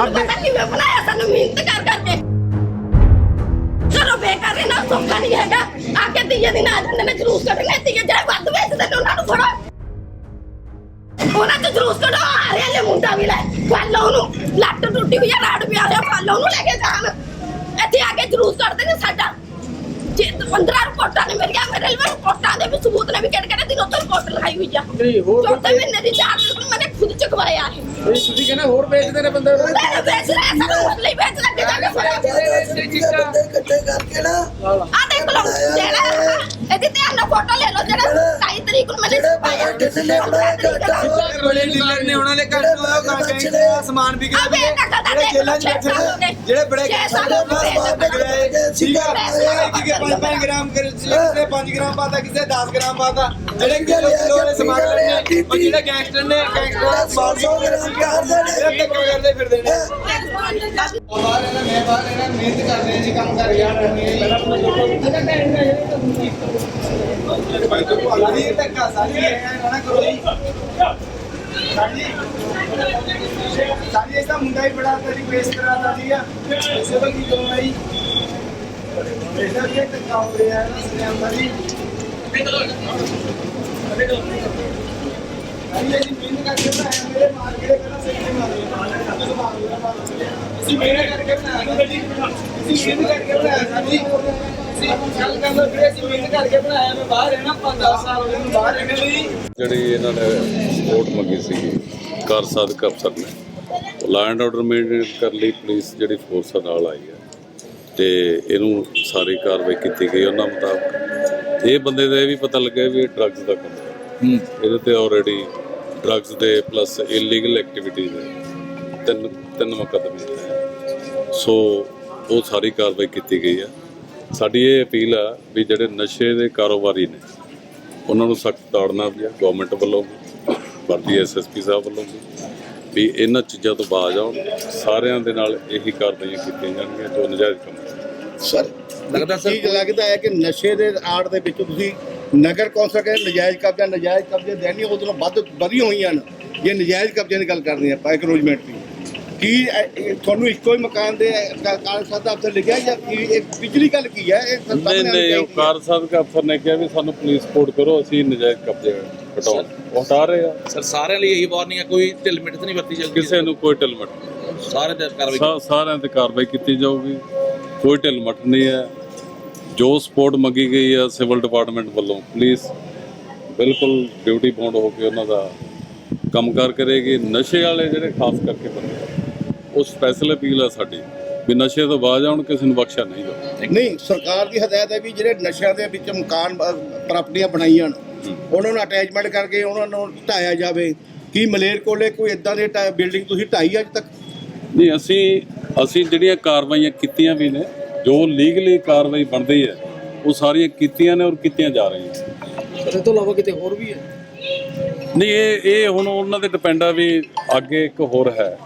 ਤੁਹਾਨੂੰ ਪਤਾ ਕਿਵੇਂ ਬਣਾਇਆ ਸਾਨੂੰ ਮਿਹਨਤ ਕਰ ਕਰਕੇ ਚਲੋ ਬੇਕਾਰ ਇਹ ਨਾ ਸੌਖਾ ਨਹੀਂ ਹੈਗਾ ਆ ਕੇ ਤੀਏ ਦਿਨ ਆ ਜਾਂਦੇ ਨੇ ਜਲੂਸ ਕੱਢਣੇ ਤੀਏ ਜਿਹੜੇ ਵੱਧ ਵੇਚਦੇ ਨੇ ਉਹਨਾਂ ਨੂੰ ਫੜੋ ਉਹਨਾਂ ਤੇ ਜਲੂਸ ਕੱਢੋ ਆ ਰਿਹਾ ਲੈ ਮੁੰਡਾ ਵੀ ਲੈ ਫੜ ਲਓ ਉਹਨੂੰ ਲੱਟ ਟੁੱਟੀ ਹੋਈ ਆ ਰਾੜ ਪਿਆ ਹੋਇਆ ਫੜ ਲਓ ਉਹਨੂੰ ਲੈ ਕੇ ਜਾਣ ਇੱਥੇ ਆ ਕੇ ਜਲੂਸ ਕੱਢਦੇ ਨੇ ਸਾਡਾ ਜੇ 15 ਰਿਪੋਰਟਾਂ ਨੇ ਮੇਰੀਆਂ ਮੇਰੇ ਲਈ ਰਿਪੋਰਟਾਂ ਦੇ ਵੀ ਸਬੂਤ ਨੇ ਵੀ ਕਿਹੜੇ ਕਿਹੜੇ ਦਿਨੋਂ ਤੋਂ ਰਿਪੋਰਟ ਲਗਾਈ ਹੋਈ ਆ ਨਹੀਂ ਹੋਰ ਚੌਥੇ ਮਹੀਨੇ ਦੀ ਚਾਰ ਕਹਿੰਦੇ ਹੋਰ ਵੇਚਦੇ ਨੇ ਬੰਦੇ। ਕਰਕੇ ਨਾ 27 ਤਰੀਕ ਨੂੰ ਮੈंने ਜਿਹੜੇ ਬਾਹਰ ਢਿੱਲੇ ਬਣਾਏ ਬੜੇ ਡੀਲਰ ਨੇ ਉਹਨਾਂ ਨੇ ਘੱਟ ਉਹ ਕਾਂਟੈਕਟ ਦਾ ਸਮਾਨ ਵੀ ਆ ਵੇ ਜਿਹੜੇ ਜੇਲ੍ਹਾਂ ਚ ਬੈਠੇ ਨੇ ਜਿਹੜੇ ਬੜੇ ਸਾਲੋਂ ਸਿੱਧਾ ਕਿਸੇ 5 ਗ੍ਰਾਮ ਕਰ ਕਿਸੇ 5 ਗ੍ਰਾਮ ਪਾਤਾ ਕਿਸੇ 10 ਗ੍ਰਾਮ ਪਾਤਾ ਜਿਹੜੇ ਕਿਲੋ ਕਿਲੋ ਵਾਲੇ ਨੇ ਉਹ ਜਿਹੜੇ ਗੈਂਗਸਟਰ ਨੇ ਗੈਂਗਸਟਰ ਦਾ ਸਮਾਨ ਵੀ ਜਿਹੜੇ ਧੱਕੇ ਕਰਦੇ ਫਿਰਦੇ ਨੇ ਬਾਹਰ ਇਹਨਾਂ ਮੈਂ ਬਾਹਰ ਇਹਨਾਂ ਮਿਹਨਤ ਕਰਦੇ ਜੀ ਕੰਮ ਕਰ ਯਾਰ ਸਾਡੀ ਧੱਕਾ ਸਾਡੀ ਹੈ ਨਾ ਕਰੋ ਜੀ ਸਾਡੀ ਸਾਡੀ ਇਹਦਾ ਮੁੰਡਾ ਹੀ ਬੜਾ ਤੇਰੀ ਪੇਸ਼ ਕਰਾਤਾ ਜੀ ਆ ਇਸੇ ਤੋਂ ਕੀ ਕਰਨਾ ਜੀ ਇਹਦਾ ਕੀ ਧੱਕਾ ਹੋ ਰਿਹਾ ਹੈ ਨਾ ਸਿਆਮ ਜੀ ਅਰੇ ਜੀ ਜਿਹੜੀ ਇਹਨਾਂ ਨੇ ਸਪੋਰਟ ਮੰਗੀ ਸੀ ਕਾਰ ਸਾਧਕ ਅਫਸਰ ਨੇ ਲਾਅ ਆਰਡਰ ਮੇਨਟੇਨ ਕਰਨ ਲਈ ਪੁਲਿਸ ਜਿਹੜੀ ਫੋਰਸ ਨਾਲ ਆਈ ਹੈ ਤੇ ਇਹਨੂੰ ਸਾਰੀ ਕਾਰਵਾਈ ਕੀਤੀ ਗਈ ਉਹਨਾਂ ਮੁਤਾਬਕ। ਇਹ ਬੰਦੇ ਦਾ ਇਹ ਵੀ ਪਤਾ ਲੱਗਿਆ ਵੀ ਇਹ ਡਰੱਗਸ ਦਾ ਕੰਮ ਹੈ। ਇਹਦੇ ਤੇ ਆਲਰੇਡੀ ਡਰੱਗਸ ਦੇ ਪਲੱਸ ਇਲੀਗਲ ਐਕਟੀਵਿਟੀਜ਼ ਹੈ। ਤਿੰਨ ਤਿੰਨ ਮੁਕੱਦਮੇ ਹੈ ਸੋ ਉਹ ਸਾਰੀ ਕਾਰਵਾਈ ਕੀਤੀ ਗਈ ਹੈ। ਸਾਡੀ ਇਹ ਅਪੀਲ ਆ ਵੀ ਜਿਹੜੇ ਨਸ਼ੇ ਦੇ ਕਾਰੋਬਾਰੀ ਨੇ ਉਹਨਾਂ ਨੂੰ ਸਖਤ ਤਾੜਨਾ ਵੀ ਹੈ ਗਵਰਨਮੈਂਟ ਵੱਲੋਂ ਵੀ ਵਰਦੀ ਐਸਐਸਪੀ ਸਾਹਿਬ ਵੱਲੋਂ ਵੀ ਇਹਨਾਂ ਚੀਜ਼ਾਂ ਤੋਂ ਬਾਜ਼ ਆਉਣ। ਸਾਰਿਆਂ ਦੇ ਨਾਲ ਇਹੀ ਕਾਰਵਾਈਆਂ ਕੀਤੀਆਂ ਜਾਣਗੀਆਂ ਜੋ ਨਜਾਇਜ਼ ਕੰਮ ਸਰ ਲੱਗਦਾ ਸਰ ਲੱਗਦਾ ਹੈ ਕਿ ਨਸ਼ੇ ਦੇ ਆੜ ਦੇ ਵਿੱਚ ਤੁਸੀਂ ਨਗਰ ਕੌਂਸਲ ਕਹਿੰਦੇ ਨਜਾਇਜ਼ ਕਬਜ਼ਾ ਨਜਾਇਜ਼ ਕਬਜ਼ੇ ਦੇਣੀ ਉਦੋਂ ਵੱਧ ਵਧੀ ਹੋਈਆਂ ਨੇ। ਜੇ ਨਜਾਇਜ਼ ਕਬਜ਼ੇ ਦੀ ਗੱਲ ਕਰਨੀ ਆਪਾਂ ਐਕਰੋਚਮੈਂਟ ਦੀ। ਕੀ ਤੁਹਾਨੂੰ ਇੱਕੋ ਹੀ ਮਕਾਨ ਦੇ ਕਾਗਜ਼ ਸਾਹਿਬ ਅਫਸਰ ਲਿਖਿਆ ਜਾਂ ਕੀ ਇਹ ਪਿਛਲੀ ਗੱਲ ਕੀ ਹੈ? ਇਹ ਸਭ ਨਹੀਂ ਨਹੀਂ ਉਹ ਕਾਰ ਸਾਧਕ ਅਫਸਰ ਨੇ ਕਿਹਾ ਵੀ ਸਾਨੂੰ ਪੁਲਿਸ ਸਪੋਰਟ ਕਰੋ ਅਸੀਂ ਨਜਾਇਜ਼ ਕਬਜ਼ੇ ਹਟਾਉਣ। ਉਹ ਹਟਾ ਰਹੇ ਆ। ਸਰ ਸਾਰਿਆਂ ਲਈ ਇਹੀ ਵਾਰਨਿੰਗ ਹੈ ਕੋਈ ਢਿੱਲ ਮਿੱਠ ਨਹੀਂ ਵਰਤੀ ਜਾਊਗੀ ਕਿਸੇ ਨੂੰ ਕੋਈ ਢਿੱਲ ਮੱਠ ਸਾਰੇ ਤੇ ਕਾਰਵਾਈ ਸਾਰਿਆਂ ਤੇ ਕਾਰਵਾਈ ਕੀਤੀ ਜਾਊਗੀ। ਕੋਈ ਢਿੱਲ ਮੱਠ ਨਹੀਂ ਹੈ। ਜੋ ਸਪੋਰਟ ਮੰਗੀ ਗਈ ਹੈ ਸਿਵਲ ਡਿਪਾਰਟਮੈਂਟ ਵੱਲੋਂ ਪੁਲਿਸ ਬਿਲਕੁਲ ਡਿਊਟੀ ਬਾਉਂਡ ਹੋ ਕੇ ਉਹਨਾਂ ਦਾ ਕੰਮਕਾਰ ਕਰੇਗੀ। ਨਸ਼ੇ ਵਾਲੇ ਜਿਹੜੇ ਖਾਸ ਕਰਕੇ ਬੰਦੇ ਆ, ਉਹ ਸਪੈਸ਼ਲ ਅਪੀਲ ਆ ਸਾਡੀ ਵੀ ਨਸ਼ੇ ਤੋਂ ਬਾਜ਼ ਆਉਣ ਕਿਸੇ ਨੂੰ ਬਖਸ਼ਿਆ ਨਹੀਂ ਜਾਊ ਨਹੀਂ ਸਰਕਾਰ ਦੀ ਹਦਾਇਤ ਹੈ ਵੀ ਜਿਹੜੇ ਨਸ਼ਿਆਂ ਦੇ ਵਿੱਚ ਮਕਾਨ ਪ੍ਰਾਪਰਟੀਆਂ ਬਣਾਈਆਂ ਉਹਨਾਂ ਨੂੰ ਅਟੈਚਮੈਂਟ ਕਰਕੇ ਉਹਨਾਂ ਨੂੰ ਢਾਇਆ ਜਾਵੇ। ਕੀ ਮਲੇਰ ਕੋਲੇ ਕੋਈ ਇਦਾਂ ਦੀ ਬਿਲਡਿੰਗ ਤੁਸੀਂ ਢਾਈ ਅੱਜ ਤੱਕ? ਨਹੀਂ ਅਸੀਂ ਅਸੀਂ ਜਿਹੜੀਆਂ ਕਾਰਵਾਈਆਂ ਕੀਤੀਆਂ ਵੀ ਨੇ ਜੋ ਲੀਗਲੀ ਕਾਰਵਾਈ ਬਣਦੀ ਹੈ ਉਹ ਸਾਰੀਆਂ ਕੀਤੀਆਂ ਨੇ ਔਰ ਕੀਤੀਆਂ ਜਾ ਰਹੀਆਂ ਇਹ ਤੋਂ ਇਲਾਵਾ ਕਿਤੇ ਹੋਰ ਵੀ ਹੈ? ਨਹੀਂ ਇਹ ਇਹ ਹੁਣ ਉਹਨਾਂ ਦੇ ਡਿਪੈਂਡ ਆ ਵੀ ਅੱਗੇ ਇੱਕ ਹੋਰ ਹੈ।